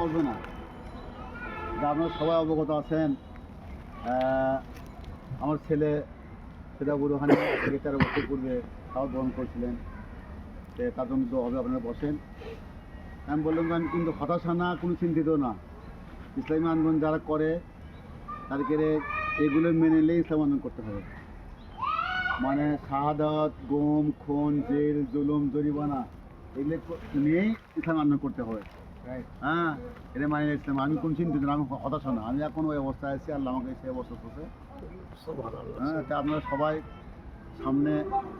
করবে না। আপনারা সবাই অবগত আছেন আমার ছেলে সেটা বুড়োখানি থেকে তেরো বছর পূর্বে তাও গ্রহণ করেছিলেন। তার জন্য হবে আপনারা বসেন। আমি বললাম আমি কিন্তু হতাশা না, কোনো চিন্তিত না। ইসলামী আন্দোলন যারা করে, তাদেরকে এগুলো মেনে নিলে ইসলাম আন্দোলন করতে হবে। মানে শাহাদাত, গম, খুন, জেল, জুলুম, জরিমানা, এগুলো নিয়েই ইসলাম আন্দোলন করতে হবে। হ্যাঁ এটা মানে ইসলাম আমি কোন চিন্তিত না আমি হতাশা না। আমি এখন ওই অবস্থায় আছি আল্লাহ আমাকে সেই অবস্থা করছে। হ্যাঁ তা আপনারা সবাই সামনে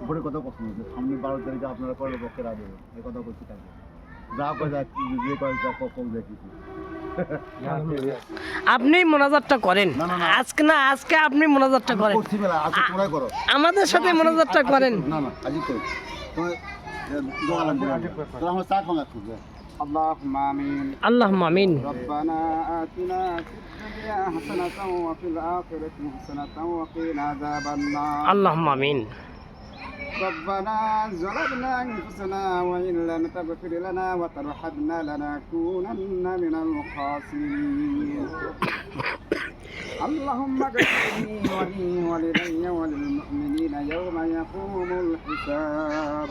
ভোটের কথা হচ্ছে সামনে বারো তারিখে আপনারা করার পক্ষে রাখবে কথা বলছি যা করে যাক যে করে যা কখন দেখি। আপনি মোনাজাতটা করেন। না, না, না। আজকে না আজকে আপনি মোনাজাতটা করেন। আমাদের সাথে মোনাজাতটা করেন। না না আজই করি। তোমার দোয়া লাগবে তো আমার চা খাওয়া একটু اللهم آمين. اللهم آمين. ربنا آتنا في الدنيا حسنة وفي الآخرة حسنة وقنا عذاب النار. اللهم آمين. ربنا ظلمنا أنفسنا وإن لم تغفر لنا وترحمنا لنكونن من الخاسرين. اللهم اغفر لي ولي ولدي وللمؤمنين يوم يقوم الحساب.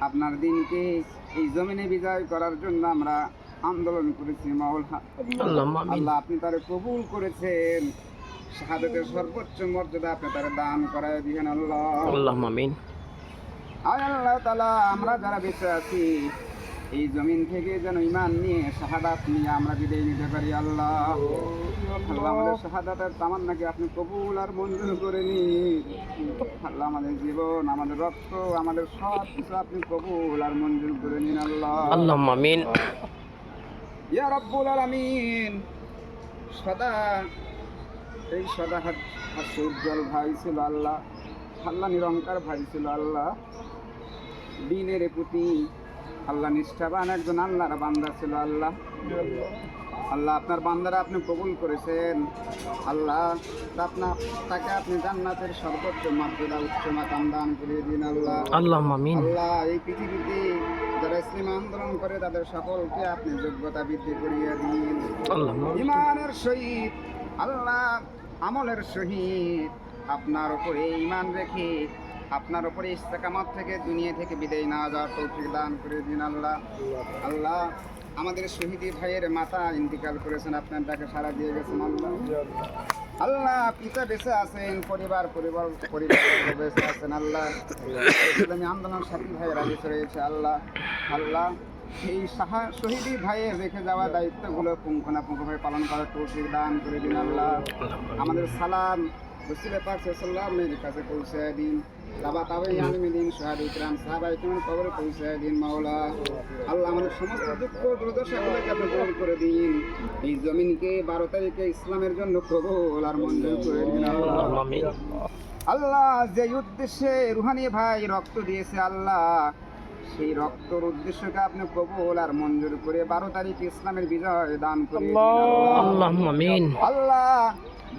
আপনার দিনকে এই জমিনে বিজয় করার জন্য আমরা আন্দোলন করেছি মাউল আল্লাহ আল্লাহ আপনি তারে কবুল করেছেন। শাহাদতের সর্বোচ্চ মর্যাদা আপনি তারে দান করায় দিবেন আল্লাহ। আল্লাহ মামিন আল্লাহ তালা আমরা যারা বেঁচে আছি এই জমিন থেকে যেন ইমান নিয়ে শাহাদাত নিয়ে আমরা বিদায় নিতে পারি আল্লাহ। আল্লাহ আমাদের শাহাদাতের তামান্নাকে আপনি কবুল আর মঞ্জুর করে নিন। আল্লাহ আমাদের জীবন আমাদের রক্ত আমাদের সব কিছু আপনি কবুল আর মঞ্জুর করে নিন আল্লাহ। আল্লাহ মামিন ইয়া রব্বুল আলামিন। সদা এই সদা হাস্য উজ্জ্বল ভাই ছিল আল্লাহ। আল্লাহ নিরঙ্কার ভাই ছিল আল্লাহ। দিনের প্রতি আল্লাহ নিষ্ঠাবান একজন আল্লাহর বান্দা ছিল আল্লাহ। আল্লাহ আপনার বান্দারা আপনি কবুল করেছেন। আল্লাহ আপনার তাকে আপনি জান্নাতের সর্বোচ্চ মর্যাদা উচ্চ মাকাম দান করে দিন আল্লাহ। আল্লাহ মামিন আল্লাহ এই পৃথিবীতে যারা ইসলাম আন্দোলন করে তাদের সকলকে আপনি যোগ্যতা বৃদ্ধি করিয়া দিন। আল্লাহ ইমানের সহিত আল্লাহ আমলের সহিত আপনার উপরে ইমান রেখে আপনার উপরে ইস্তেকামত থেকে দুনিয়া থেকে বিদায় না যাওয়ার তৌফিক দান করে দিন আল্লাহ। আল্লাহ আমাদের শহীদি ভাইয়ের মাতা ইন্তিকাল করেছেন, আপনার ডাকে সারা দিয়ে গেছেন আল্লাহ। আল্লাহ পিতা বেঁচে আছেন, পরিবার পরিবার পরিবার বেঁচে আছেন আল্লাহ। ইসলামী আন্দোলন সাথী ভাইয়েরা বেঁচে রয়েছে আল্লাহ। আল্লাহ, এই সাহা শহীদি ভাইয়ের রেখে যাওয়া দায়িত্বগুলো পুঙ্খানুপুঙ্খভাবে পালন করার তৌফিক দান করে দিন আল্লাহ। আমাদের সালাম রসুল পাক সাল্লামের কাছে পৌঁছে দিন তাবা তাবাই আলমী দিন শাহাদ ইকরাম সাহাবাই তোমার কবরে পৌঁছে দিন মাওলা আল্লাহ আমাদের সমস্ত দুঃখ দুর্দশাগুলোকে আপনি দূর করে দিন এই জমিনকে বারো তারিখে ইসলামের জন্য কবুল আর মঞ্জুর করে দিন আল্লাহ যে উদ্দেশ্যে রুহানি ভাই রক্ত দিয়েছে আল্লাহ সেই রক্তর উদ্দেশ্যকে আপনি কবুল আর মঞ্জুর করে বারো তারিখ ইসলামের বিজয় দান করে আল্লাহ।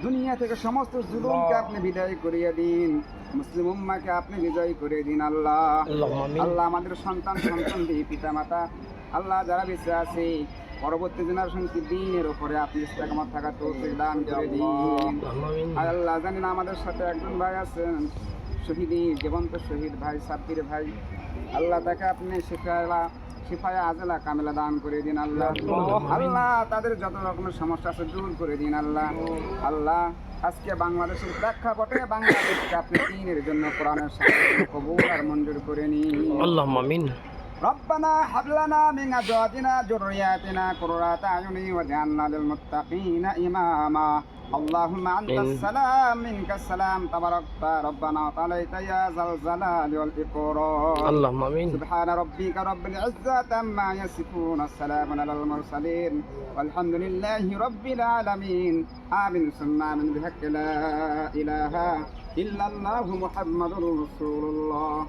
দুনিয়া থেকে সমস্ত জুলুমকে আপনি বিদায় করিয়ে দিন। মুসলিম উম্মাকে আপনি বিজয় করে দিন আল্লাহ। আল্লাহ আমাদের সন্তান সন্তান দিয়ে পিতা মাতা আল্লাহ যারা বেঁচে আছে পরবর্তী জেনারেশনকে দিনের উপরে আপনি ইস্তেকামত থাকার তৌফিক দান করে দিন। আল্লাহ জানি না আমাদের সাথে একজন ভাই আছেন শহীদি জীবন্ত শহীদ ভাই সাব্বির ভাই। আল্লাহ তাকে আপনি শিফায়া শিফায়া আজলা কামেলা দান করে দিন আল্লাহ আল্লাহ তাদের যত রকমের সমস্যা আছে দূর করে দিন আল্লাহ আল্লাহ আজকে বাংলাদেশের প্রেক্ষাপটে বাংলাদেশকে আপনি দিনের জন্য কোরআনের সাথে কবুল আর মঞ্জুর করে নিন আল্লাহ মামিন ربنا هب لنا من ازواجنا ذرياتنا قرة اعين واجعلنا للمتقين اماما اللهم أنت آمين. السلام منك السلام تباركت ربنا وتعاليت يا ذا الجلال والإكرام اللهم آمين. سبحان ربك رب العزة عما يصفون السلام على المرسلين والحمد لله رب العالمين. آمين. ثم آمين بحق لا إله إلا الله محمد رسول الله.